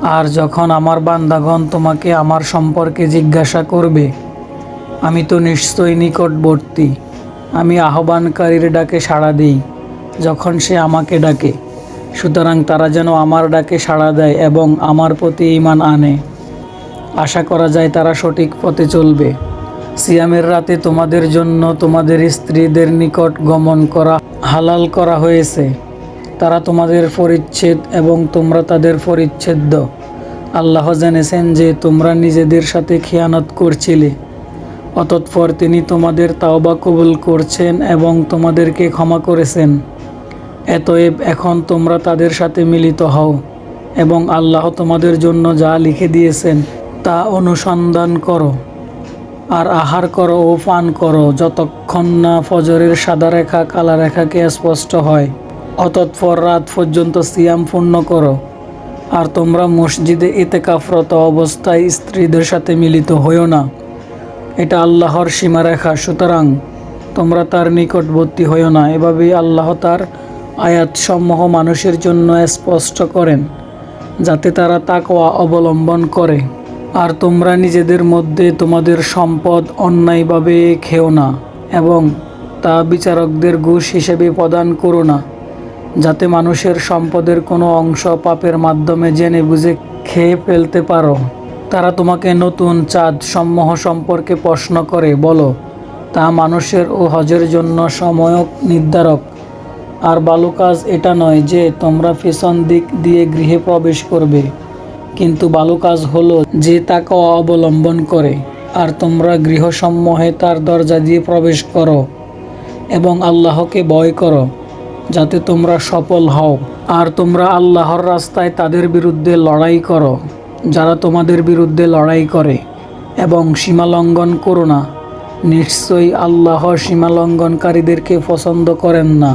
আর যখন আমার বান্দাগণ তোমাকে আমার সম্পর্কে জিজ্ঞাসা করবে, আমি তো নিশ্চয়ই নিকটবর্তী, আমি আহ্বানকারীর ডাকে সাড়া দিই যখন সে আমাকে ডাকে। সুতরাং তারা যেন আমার ডাকে সাড়া দেয় এবং আমার প্রতি ইমান আনে। আশা করা যায় তারা সঠিক পথে চলবে। সিয়ামের রাতে তোমাদের জন্য তোমাদের স্ত্রীদের নিকট গমন করা হালাল করা হয়েছে। তারা তোমাদের পরিচ্ছেদ এবং তোমরা তাদের পরিচ্ছেদ্য। আল্লাহ জেনেছেন যে তোমরা নিজেদের সাথে খেয়ানত করছিলে। অতৎপর তিনি তোমাদের তাওবা কবুল করছেন এবং তোমাদেরকে ক্ষমা করেছেন। এতএব এখন তোমরা তাদের সাথে মিলিত হও এবং আল্লাহ তোমাদের জন্য যা লিখে দিয়েছেন তা অনুসন্ধান করো। আর আহার করো ও পান করো যতক্ষণ না ফজরের সাদা রেখা কালা রেখাকে স্পষ্ট হয়। অতৎপর রাত পর্যন্ত সিয়াম পূর্ণ করো। আর তোমরা মসজিদে ইতেকাফরত অবস্থায় স্ত্রীদের সাথে মিলিত হইও না। এটা আল্লাহর সীমারেখা, সুতরাং তোমরা তার নিকটবর্তী হইও না। এভাবেই আল্লাহ তার আয়াতসমূহ মানুষের জন্য স্পষ্ট করেন, যাতে তারা তাকওয়া অবলম্বন করে। আর তোমরা নিজেদের মধ্যে তোমাদের সম্পদ অন্যায়ভাবে খেও না এবং তা বিচারকদের ঘুষ হিসেবে প্রদান করো না। যাতে মানুষের সম্পদের কোনো অংশ পাপের মাধ্যমে জেনে বুঝে খেয়ে ফেলতে পারো। তারা তোমাকে নতুন চাঁদ সমূহ সম্পর্কে প্রশ্ন করে, বলো, তা মানুষের ও হজের জন্য সময়ক নির্ধারক। আর ভালো কাজ এটা নয় যে তোমরা পেছন দিক দিয়ে গৃহে প্রবেশ করবে। কিন্তু ভালো কাজ হলো যে তাকে অবলম্বন করে, আর তোমরা গৃহসমূহে তার দরজা দিয়ে প্রবেশ করো এবং আল্লাহকে ভয় করো। যাতে তোমরা সফল হও। আর তোমরা আল্লাহর রাস্তায় তাদের বিরুদ্ধে লড়াই করো, যারা তোমাদের বিরুদ্ধে লড়াই করে, এবং সীমালঙ্ঘন করো না। নিশ্চয়ই আল্লাহ সীমালঙ্ঘনকারীদেরকে পছন্দ করেন না।